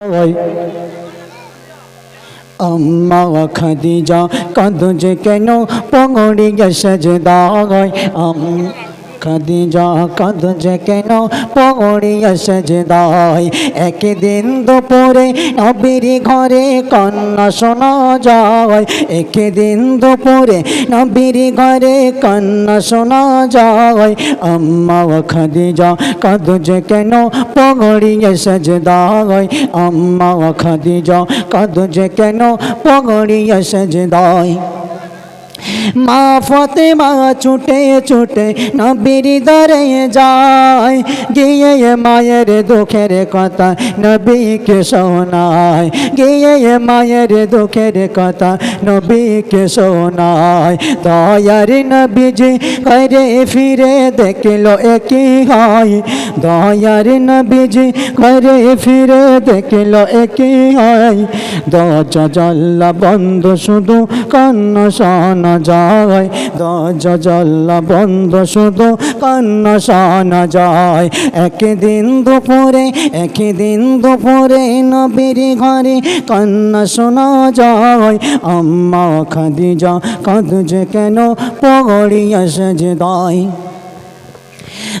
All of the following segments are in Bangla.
ওই আম্মা খাদিজা কাঁদছে কেন? পগড়ি গেছে যে দাগাই আম খাদিজা কাঁদছে কেন? পগড়ি গেছে যে দাই একদিন দুপুরে নবীর ঘরে কান্না শোনা যায়। একদিন দুপুরে নবীর ঘরে কান্না শোনা যায়। আম্মা খাদিজা কাঁদছে কেন? পগড়ি গেছে যে দাগাই আম্মা খাদিজা কাঁদছে কেন? পগড়িয়া সেজদায় মা ফতেমা ছুটে ছুটে নবীর দরে যায়। গিয়ে মায়ের দুঃখের কথা নবীকে শোনায়। গিয়ে মায়ের দুঃখের কথা নবীকে শোনায়। দয়ার নবীজি ঘরে ফিরে দেখল একই হয়। দয়ার নবীজি ঘরে ফিরে দেখল একই হয়। দরজা জল্লা বন্ধ শুধু কান্না শোনা যায়। দজ জল্লা বন্ধ, শুধু কান্না সানা যায়। একদিন দুপুরে একদিন দুপুরে নবীর ঘরে কান্না শোনা যায়। আম্মা খাদিজা যে কেন? পগড়ি আসে যে দায়।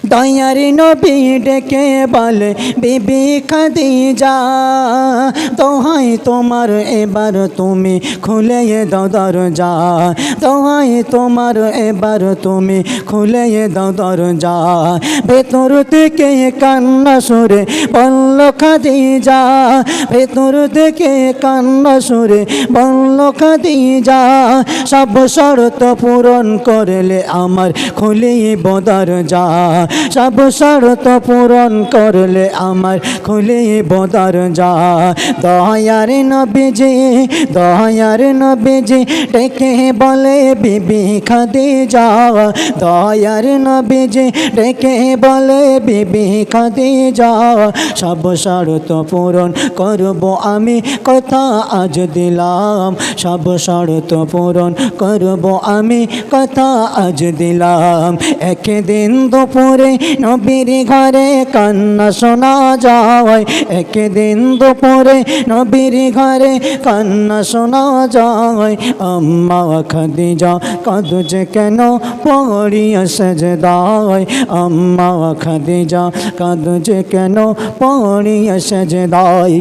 দয়ারি নবী ডেকে বলে, বিবি খাদিজা, দোহাই তোমার, এবার তুমি খুলে দাও যা তোহাই তোমার, এবার তুমি খুলে দাও যা ভেতর থেকে কান্না সুরে বলল, খাদিজা, ভেতর থেকে কান্না সুরে বলল, খাদিজা, সব শর্ত পূরণ করলে আমার খুলিব যা সব শর্ত পূরণ করলে আমার খুলিব দরজা দয়ার নবীজি দয়ার নবীজি ডেকে বলে, বিবি খাদিজা। দয়ার নবীজি ডেকে বলে, বিবি খাদিজা। সব শর্ত পূরণ করব আমি কথা আজ দিলাম। সব শর্ত পূরণ করব আমি কথা আজ দিলাম। একদিন দুপুরে নবীর ঘরে কান্না শোনা যায়। একদিন দুপুরে নবীর ঘরে কান্না শোনা যায়। আম্মা খাদিজা কাঁদছে কেন? পগড়িয়া সেজদায়। আম্মা খাদিজা কাঁদছে কেন? পগড়িয়া সেজদায়